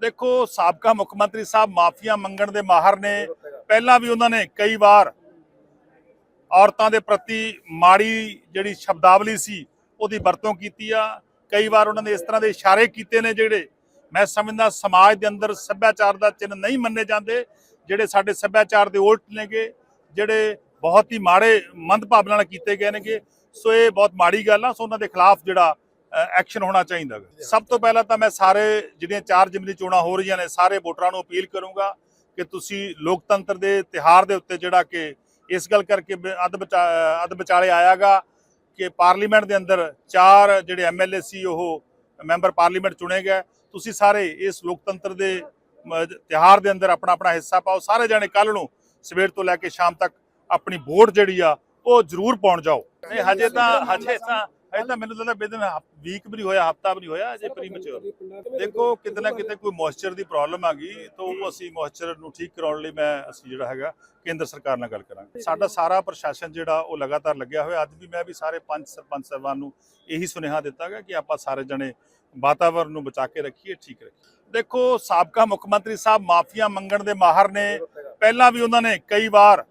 ਦੇਖੋ, ਸਾਬਕਾ ਮੁੱਖ ਮੰਤਰੀ ਸਾਹਿਬ ਮਾਫੀਆਂ ਮੰਗਣ ਦੇ ਮਾਹਰ ਨੇ। ਪਹਿਲਾਂ ਵੀ ਉਹਨਾਂ ਨੇ ਕਈ ਵਾਰ ਔਰਤਾਂ ਦੇ ਪ੍ਰਤੀ ਮਾੜੀ ਜਿਹੜੀ ਸ਼ਬਦਾਵਲੀ ਸੀ, ਉਹਦੀ ਵਰਤੋਂ ਕੀਤੀ ਆ। ਕਈ ਵਾਰ ਉਹਨਾਂ ਨੇ ਇਸ ਤਰ੍ਹਾਂ ਦੇ ਇਸ਼ਾਰੇ ਕੀਤੇ ਨੇ ਜਿਹੜੇ ਮੈਂ ਸਮਝਦਾ ਸਮਾਜ ਦੇ ਅੰਦਰ ਸੱਭਿਆਚਾਰ ਦਾ ਚਿੰਨ੍ਹ ਨਹੀਂ ਮੰਨੇ ਜਾਂਦੇ, ਜਿਹੜੇ ਸਾਡੇ ਸੱਭਿਆਚਾਰ ਦੇ ਉਲਟ ਨੇਗੇ, ਜਿਹੜੇ ਬਹੁਤ ਹੀ ਮਾੜੇ ਮੰਦਭਾਵਨਾ ਨਾਲ ਕੀਤੇ ਗਏ ਨੇਗੇ। ਸੋ ਇਹ ਬਹੁਤ ਮਾੜੀ ਗੱਲ ਆ। ਸੋ ਉਹਨਾਂ ਦੇ ਖਿਲਾਫ ਜਿਹੜਾ ਐਕਸ਼ਨ ਹੋਣਾ ਚਾਹੀਦਾ ਗਾ। ਸਭ ਤੋਂ ਪਹਿਲਾਂ ਤਾਂ ਮੈਂ ਸਾਰੇ ਜਿਹੜੀਆਂ ਚਾਰ ਜ਼ਿਮਨੀ ਚੋਣਾਂ ਹੋ ਰਹੀਆਂ ਨੇ, ਸਾਰੇ ਵੋਟਰਾਂ ਨੂੰ ਅਪੀਲ ਕਰੂੰਗਾ ਕਿ ਤੁਸੀਂ ਲੋਕਤੰਤਰ ਦੇ ਤਿਹਾਰ ਦੇ ਉੱਤੇ ਜਿਹੜਾ ਕਿ ਇਸ ਗੱਲ ਕਰਕੇ ਬ- ਅੱਧ ਵਿਚਾ ਅੱਧ ਵਿਚਾਲੇ ਆਇਆਗਾ ਕਿ ਪਾਰਲੀਮੈਂਟ ਦੇ ਅੰਦਰ ਚਾਰ ਜਿਹੜੇ ਐਮਐਲਏ ਸੀ, ਉਹ ਮੈਂਬਰ ਪਾਰਲੀਮੈਂਟ ਚੁਣੇ ਗਏ। ਤੁਸੀਂ ਸਾਰੇ ਇਸ ਲੋਕਤੰਤਰ ਦੇ ਮ- ਤਿਉਹਾਰ ਦੇ ਅੰਦਰ ਆਪਣਾ ਆਪਣਾ ਹਿੱਸਾ ਪਾਓ। ਸਾਰੇ ਜਾਣੇ ਕੱਲ ਨੂੰ ਸਵੇਰ ਤੋਂ ਲੈ ਕੇ ਸ਼ਾਮ ਤੱਕ ਆਪਣੀ ਵੋਟ ਜਿਹੜੀ ਆ, ਉਹ ਜ਼ਰੂਰ ਪਾਉਣ ਜਾਓ। ਨਹੀਂ, ਹਜੇ ਤਾਂ ਹਜੇ ਤਾਂ ਤਾਂ ਮੈਨੂੰ ਲੱਗਦਾ ਬਿਦਨ ਵੀਕ ਵੀ ਨਹੀਂ ਹੋਇਆ ਹਫਤਾ ਵੀ ਨਹੀਂ ਹੋਇਆ ਅਜੇ ਪ੍ਰੀਮੈਚੁਰ ਦੇਖੋ ਕਿਤੇ ਨਾ ਕਿਤੇ ਕੋਈ ਮੋਇਸਚਰ ਦੀ ਪ੍ਰੋਬਲਮ ਆ ਗਈ ਤਾਂ ਉਹ ਅਸੀਂ ਮੋਇਸਚਰ ਨੂੰ ਠੀਕ ਕਰਾਉਣ ਲਈ ਮੈਂ ਅਸੀਂ ਜਿਹੜਾ ਹੈਗਾ ਕੇਂਦਰ ਸਰਕਾਰ ਨਾਲ ਗੱਲ ਕਰਾਂਗੇ। ਸਾਡਾ ਸਾਰਾ ਪ੍ਰਸ਼ਾਸਨ ਜਿਹੜਾ ਉਹ ਲਗਾਤਾਰ ਲੱਗਿਆ ਹੋਇਆ। ਅੱਜ ਵੀ ਮੈਂ ਵੀ ਸਾਰੇ ਪੰਜ ਸਰਪੰਚ ਸਾਹਿਬਾਨ ਨੂੰ ਇਹੀ ਸੁਨੇਹਾ ਦਿੱਤਾ ਗਿਆ ਕਿ ਆਪਾਂ ਸਾਰੇ ਜਣੇ ਵਾਤਾਵਰਣ ਨੂੰ ਬਚਾ ਕੇ ਰੱਖੀਏ ਠੀਕ ਰੱਖੀਏ। ਦੇਖੋ ਸਾਬਕਾ ਮੁੱਖ ਮੰਤਰੀ ਸਾਹਿਬ ਮਾਫੀਆ ਮੰਗਣ ਦੇ ਮਾਹਰ ਨੇ। ਪਹਿਲਾਂ ਵੀ ਉਹਨਾਂ ਨੇ ਕਈ ਵਾਰ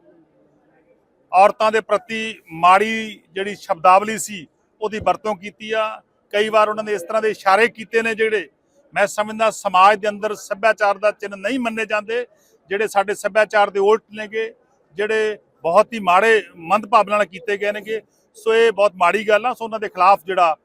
ਔਰਤਾਂ ਦੇ ਪ੍ਰਤੀ ਮਾੜੀ ਜਿਹੜੀ ਸ਼ਬਦਾਵਲੀ ਸੀ ਉਹਦੀ ਵਰਤੋਂ ਕੀਤੀ ਆ। ਕਈ ਵਾਰ ਉਹਨਾਂ ਨੇ ਇਸ ਤਰ੍ਹਾਂ ਦੇ ਇਸ਼ਾਰੇ ਕੀਤੇ ਨੇ ਜਿਹੜੇ ਮੈਂ ਸਮਝਦਾ ਸਮਾਜ ਦੇ ਅੰਦਰ ਸੱਭਿਆਚਾਰ ਦਾ ਚਿੰਨ੍ਹ ਨਹੀਂ ਮੰਨੇ ਜਾਂਦੇ ਜਿਹੜੇ ਸਾਡੇ ਸੱਭਿਆਚਾਰ ਦੇ ਉਲਟ ਨੇਗੇ ਜਿਹੜੇ ਬਹੁਤ ਹੀ ਮਾੜੇ ਮੰਦਭਾਵਨਾ ਨਾਲ ਕੀਤੇ ਗਏ ਨੇਗੇ। ਸੋ ਇਹ ਬਹੁਤ ਮਾੜੀ ਗੱਲ ਆ ਸੋ ਉਹਨਾਂ ਦੇ ਖਿਲਾਫ ਜਿਹੜਾ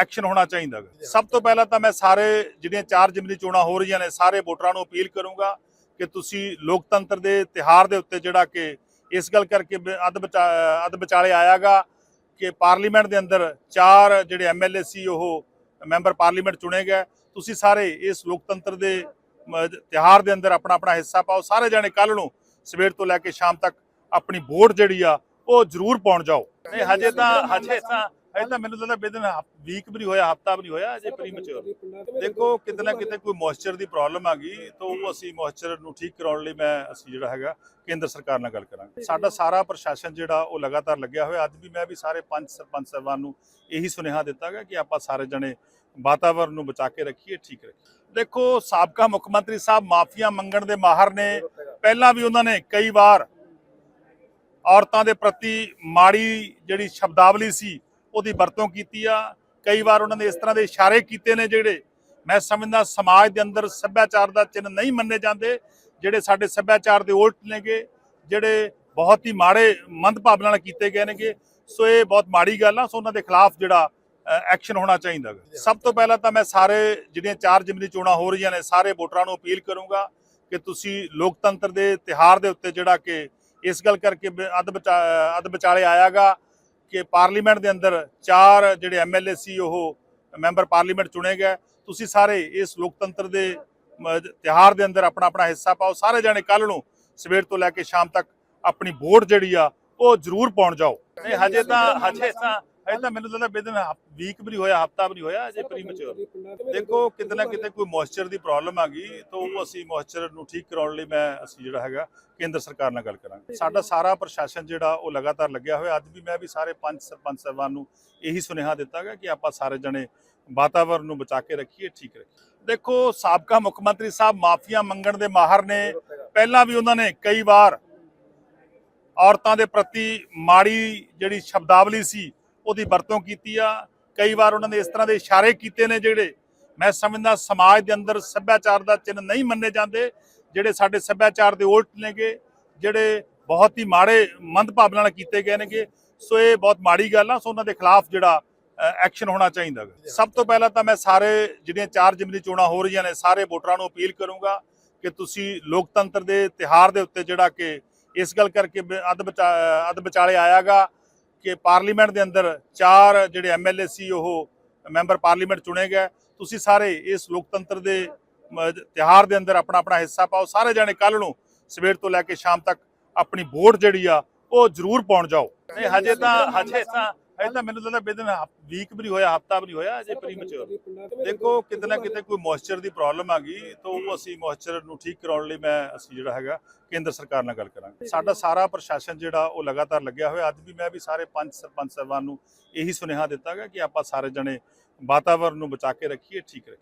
ਐਕਸ਼ਨ ਹੋਣਾ ਚਾਹੀਦਾ। ਸਭ ਤੋਂ ਪਹਿਲਾਂ ਤਾਂ ਮੈਂ ਸਾਰੇ ਜਿਹੜੀਆਂ ਚਾਰ ਜ਼ਿਮਨੀ ਚੋਣਾਂ ਹੋ ਰਹੀਆਂ ਨੇ ਸਾਰੇ ਵੋਟਰਾਂ ਨੂੰ ਅਪੀਲ ਕਰੂੰਗਾ ਕਿ ਤੁਸੀਂ ਲੋਕਤੰਤਰ ਦੇ ਤਿਹਾਰ ਦੇ ਉੱਤੇ ਜਿਹੜਾ ਕਿ ਇਸ ਗੱਲ ਕਰਕੇ ਅੱਧ ਵਿਚਾਲੇ ਆਇਆਗਾ। ਕਿ ਪਾਰਲੀਮੈਂਟ ਦੇ ਅੰਦਰ ਚਾਰ ਜਿਹੜੇ ਐਮਐਲਏ ਸੀ, ਉਹ ਮੈਂਬਰ ਪਾਰਲੀਮੈਂਟ ਚੁਣੇ ਗਏ। ਤੁਸੀਂ ਸਾਰੇ ਇਸ ਲੋਕਤੰਤਰ ਦੇ, ਮ- ਤਿਉਹਾਰ ਦੇ ਅੰਦਰ ਆਪਣਾ ਆਪਣਾ ਹਿੱਸਾ ਪਾਓ। ਸਾਰੇ ਜਾਣੇ ਕੱਲ ਨੂੰ ਸਵੇਰ ਤੋਂ ਲੈ ਕੇ ਸ਼ਾਮ ਤੱਕ ਆਪਣੀ ਵੋਟ ਜਿਹੜੀ ਆ, ਉਹ ਜ਼ਰੂਰ ਪਾਉਣ ਜਾਓ। ਨਹੀਂ, ਹਜੇ ਤਾਂ ਹਜੇ ਤਾਂ ਤਾਂ ਮੈਨੂੰ ਲੱਗਦਾ ਬਿਦਨ ਵੀਕ ਵੀ ਨਹੀਂ ਹੋਇਆ ਹਫਤਾ ਵੀ ਨਹੀਂ ਹੋਇਆ ਅਜੇ ਪ੍ਰੀਮੈਚੁਰ ਦੇਖੋ ਕਿਤੇ ਨਾ ਕਿਤੇ ਕੋਈ ਮੋਇਸਚਰ ਦੀ ਪ੍ਰੋਬਲਮ ਆ ਗਈ ਤਾਂ ਉਹ ਅਸੀਂ ਮੋਇਸਚਰ ਨੂੰ ਠੀਕ ਕਰਾਉਣ ਲਈ ਮੈਂ ਅਸੀਂ ਜਿਹੜਾ ਹੈਗਾ ਕੇਂਦਰ ਸਰਕਾਰ ਨਾਲ ਗੱਲ ਕਰਾਂਗੇ। ਸਾਡਾ ਸਾਰਾ ਪ੍ਰਸ਼ਾਸਨ ਜਿਹੜਾ ਉਹ ਲਗਾਤਾਰ ਲੱਗਿਆ ਹੋਇਆ। ਅੱਜ ਵੀ ਮੈਂ ਵੀ ਸਾਰੇ ਪੰਜ ਸਰਪੰਚ ਸਾਹਿਬਾਨ ਨੂੰ ਇਹੀ ਸੁਨੇਹਾ ਦਿੱਤਾ ਗਿਆ ਕਿ ਆਪਾਂ ਸਾਰੇ ਜਣੇ ਵਾਤਾਵਰਣ ਨੂੰ ਬਚਾ ਕੇ ਰੱਖੀਏ ਠੀਕ ਰੱਖੀਏ। ਦੇਖੋ ਸਾਬਕਾ ਮੁੱਖ ਮੰਤਰੀ ਸਾਹਿਬ ਮਾਫੀਆ ਮੰਗਣ ਦੇ ਮਾਹਰ ਨੇ। ਪਹਿਲਾਂ ਵੀ ਉਹਨਾਂ ਨੇ ਕਈ ਵਾਰ ਔਰਤਾਂ ਦੇ ਪ੍ਰਤੀ ਮਾੜੀ ਜਿਹੜੀ ਸ਼ਬਦਾਵਲੀ ਸੀ ਉਹਦੀ ਵਰਤੋਂ ਕੀਤੀ ਆ। ਕਈ ਵਾਰ ਉਹਨਾਂ ਨੇ ਇਸ ਤਰ੍ਹਾਂ ਦੇ ਇਸ਼ਾਰੇ ਕੀਤੇ ਨੇ ਜਿਹੜੇ ਮੈਂ ਸਮਝਦਾ ਸਮਾਜ ਦੇ ਅੰਦਰ ਸੱਭਿਆਚਾਰ ਦਾ ਚਿੰਨ੍ਹ ਨਹੀਂ ਮੰਨੇ ਜਾਂਦੇ, ਜਿਹੜੇ ਸਾਡੇ ਸੱਭਿਆਚਾਰ ਦੇ ਉਲਟ ਨੇਗੇ, ਜਿਹੜੇ ਬਹੁਤ ਹੀ ਮਾੜੇ ਮੰਦਭਾਵਨਾ ਨਾਲ ਕੀਤੇ ਗਏ ਨੇਗੇ। ਸੋ ਇਹ ਬਹੁਤ ਮਾੜੀ ਗੱਲ ਆ, ਸੋ ਉਹਨਾਂ ਦੇ ਖਿਲਾਫ ਜਿਹੜਾ ਐਕਸ਼ਨ ਹੋਣਾ ਚਾਹੀਦਾ ਗਾ। ਸਭ ਤੋਂ ਪਹਿਲਾਂ ਤਾਂ ਮੈਂ ਸਾਰੇ ਜਿਹੜੀਆਂ ਚਾਰ ਜ਼ਿਮਨੀ ਚੋਣਾਂ ਹੋ ਰਹੀਆਂ ਨੇ, ਸਾਰੇ ਵੋਟਰਾਂ ਨੂੰ ਅਪੀਲ ਕਰੂੰਗਾ ਕਿ ਤੁਸੀਂ ਲੋਕਤੰਤਰ ਦੇ ਤਿਹਾਰ ਦੇ ਉੱਤੇ ਜਿਹੜਾ ਕਿ ਇਸ ਗੱਲ ਕਰਕੇ ਬ- ਅੱਧ ਵਿਚਾ ਅੱਧ ਵਿਚਾਲੇ ਆਇਆਗਾ। ਕਿ ਪਾਰਲੀਮੈਂਟ ਦੇ ਅੰਦਰ ਚਾਰ ਜਿਹੜੇ ਐਮਐਲਏ ਸੀ, ਉਹ ਮੈਂਬਰ ਪਾਰਲੀਮੈਂਟ ਚੁਣੇ ਗਏ। ਤੁਸੀਂ ਸਾਰੇ ਇਸ ਲੋਕਤੰਤਰ ਦੇ, ਮ- ਤਿਉਹਾਰ ਦੇ ਅੰਦਰ ਆਪਣਾ ਆਪਣਾ ਹਿੱਸਾ ਪਾਓ। ਸਾਰੇ ਜਾਣੇ ਕੱਲ ਨੂੰ ਸਵੇਰ ਤੋਂ ਲੈ ਕੇ ਸ਼ਾਮ ਤੱਕ ਆਪਣੀ ਵੋਟ ਜਿਹੜੀ ਆ, ਉਹ ਜ਼ਰੂਰ ਪਾਉਣ ਜਾਓ। ਨਹੀਂ ਹਜੇ ਤਾਂ ਹਜੇ ਤਾਂ ਤਾਂ ਮੈਨੂੰ ਲੱਗਦਾ ਬਿਦਨ ਵੀਕ ਵੀ ਨਹੀਂ ਹੋਇਆ ਹਫਤਾ ਵੀ ਨਹੀਂ ਹੋਇਆ ਅਜੇ ਪ੍ਰੀਮੈਚੁਰ ਦੇਖੋ ਕਿਤੇ ਨਾ ਕਿਤੇ ਕੋਈ ਮੋਇਸਚਰ ਦੀ ਪ੍ਰੋਬਲਮ ਆ ਗਈ ਤਾਂ ਉਹ ਅਸੀਂ ਮੋਇਸਚਰ ਨੂੰ ਠੀਕ ਕਰਾਉਣ ਲਈ ਮੈਂ ਅਸੀਂ ਜਿਹੜਾ ਹੈਗਾ ਕੇਂਦਰ ਸਰਕਾਰ ਨਾਲ ਗੱਲ ਕਰਾਂਗੇ। ਸਾਡਾ ਸਾਰਾ ਪ੍ਰਸ਼ਾਸਨ ਜਿਹੜਾ ਉਹ ਲਗਾਤਾਰ ਲੱਗਿਆ ਹੋਇਆ। ਅੱਜ ਵੀ ਮੈਂ ਵੀ ਸਾਰੇ ਪੰਜ ਸਰਪੰਚ ਸਾਹਿਬਾਨ ਨੂੰ ਇਹੀ ਸੁਨੇਹਾ ਦਿੱਤਾ ਗਿਆ ਕਿ ਆਪਾਂ ਸਾਰੇ ਜਣੇ ਵਾਤਾਵਰਣ ਨੂੰ ਬਚਾ ਕੇ ਰੱਖੀਏ ਠੀਕ ਰੱਖੀਏ। ਦੇਖੋ ਸਾਬਕਾ ਮੁੱਖ ਮੰਤਰੀ ਸਾਹਿਬ ਮਾਫੀਆ ਮੰਗਣ ਦੇ ਮਾਹਰ ਨੇ। ਪਹਿਲਾਂ ਵੀ ਉਹਨਾਂ ਨੇ ਕਈ ਵਾਰ ਔਰਤਾਂ ਦੇ ਪ੍ਰਤੀ ਮਾੜੀ ਜਿਹੜੀ ਸ਼ਬਦਾਵਲੀ ਸੀ ਉਹਦੀ ਵਰਤੋਂ ਕੀਤੀ ਆ। ਕਈ ਵਾਰ ਉਹਨਾਂ ਨੇ ਇਸ ਤਰ੍ਹਾਂ ਦੇ ਇਸ਼ਾਰੇ ਕੀਤੇ ਨੇ ਜਿਹੜੇ ਮੈਂ ਸਮਝਦਾ ਸਮਾਜ ਦੇ ਅੰਦਰ ਸੱਭਿਆਚਾਰ ਦਾ ਚਿੰਨ੍ਹ ਨਹੀਂ ਮੰਨੇ ਜਾਂਦੇ, ਜਿਹੜੇ ਸਾਡੇ ਸੱਭਿਆਚਾਰ ਦੇ ਉਲਟ ਨੇਗੇ, ਜਿਹੜੇ ਬਹੁਤ ਹੀ ਮਾੜੇ ਮੰਦਭਾਵਨਾ ਨਾਲ ਕੀਤੇ ਗਏ ਨੇਗੇ। ਸੋ ਇਹ ਬਹੁਤ ਮਾੜੀ ਗੱਲ ਆ, ਸੋ ਉਹਨਾਂ ਦੇ ਖਿਲਾਫ ਜਿਹੜਾ ਐਕਸ਼ਨ ਹੋਣਾ ਚਾਹੀਦਾ ਗਾ। ਸਭ ਤੋਂ ਪਹਿਲਾਂ ਤਾਂ ਮੈਂ ਸਾਰੇ ਜਿਹੜੀਆਂ ਚਾਰ ਜ਼ਿਮਨੀ ਚੋਣਾਂ ਹੋ ਰਹੀਆਂ ਨੇ, ਸਾਰੇ ਵੋਟਰਾਂ ਨੂੰ ਅਪੀਲ ਕਰੂੰਗਾ ਕਿ ਤੁਸੀਂ ਲੋਕਤੰਤਰ ਦੇ ਤਿਹਾਰ ਦੇ ਉੱਤੇ ਜਿਹੜਾ ਕਿ ਇਸ ਗੱਲ ਕਰਕੇ ਬ- ਅੱਧ ਵਿਚਾ ਅੱਧ ਵਿਚਾਲੇ ਆਇਆਗਾ। ਕਿ ਪਾਰਲੀਮੈਂਟ ਦੇ ਅੰਦਰ ਚਾਰ ਜਿਹੜੇ ਐਮਐਲਏ ਸੀ, ਉਹ ਮੈਂਬਰ ਪਾਰਲੀਮੈਂਟ ਚੁਣੇ ਗਏ। ਤੁਸੀਂ ਸਾਰੇ ਇਸ ਲੋਕਤੰਤਰ ਦੇ ਮ- ਤਿਉਹਾਰ ਦੇ ਅੰਦਰ ਆਪਣਾ ਆਪਣਾ ਹਿੱਸਾ ਪਾਓ। ਸਾਰੇ ਜਾਣੇ ਕੱਲ ਨੂੰ ਸਵੇਰ ਤੋਂ ਲੈ ਕੇ ਸ਼ਾਮ ਤੱਕ ਆਪਣੀ ਵੋਟ ਜਿਹੜੀ ਆ, ਉਹ ਜ਼ਰੂਰ ਪਾਉਣ ਜਾਓ। ਨਹੀਂ, ਹਜੇ ਤਾਂ ਹਜੇ ਤਾਂ ਹਜੇ ਤਾਂ ਮੈਨੂੰ ਲੱਗਦਾ ਬਿਦਨ ਵੀਕ ਵੀ ਨਹੀਂ ਹੋਇਆ ਹਫਤਾ ਵੀ ਨਹੀਂ ਹੋਇਆ ਅਜੇ ਪ੍ਰੀਮੈਚੁਰ ਦੇਖੋ ਕਿਤੇ ਨਾ ਕਿਤੇ ਕੋਈ ਮੋਇਸਚਰ ਦੀ ਪ੍ਰੋਬਲਮ ਆ ਗਈ ਤਾਂ ਉਹ ਅਸੀਂ ਮੋਇਸਚਰ ਨੂੰ ਠੀਕ ਕਰਾਉਣ ਲਈ ਮੈਂ ਅਸੀਂ ਜਿਹੜਾ ਹੈਗਾ ਕੇਂਦਰ ਸਰਕਾਰ ਨਾਲ ਗੱਲ ਕਰਾਂਗੇ। ਸਾਡਾ ਸਾਰਾ ਪ੍ਰਸ਼ਾਸਨ ਜਿਹੜਾ ਉਹ ਲਗਾਤਾਰ ਲੱਗਿਆ ਹੋਇਆ। ਅੱਜ ਵੀ ਮੈਂ ਵੀ ਸਾਰੇ ਪੰਜ ਸਰਪੰਚ ਸਾਹਿਬਾਨ ਨੂੰ ਇਹੀ ਸੁਨੇਹਾ ਦਿੱਤਾ ਗਿਆ ਕਿ ਆਪਾਂ ਸਾਰੇ ਜਣੇ ਵਾਤਾਵਰਣ ਨੂੰ ਬਚਾ ਕੇ ਰੱਖੀਏ ਠੀਕ ਰੱਖੀਏ।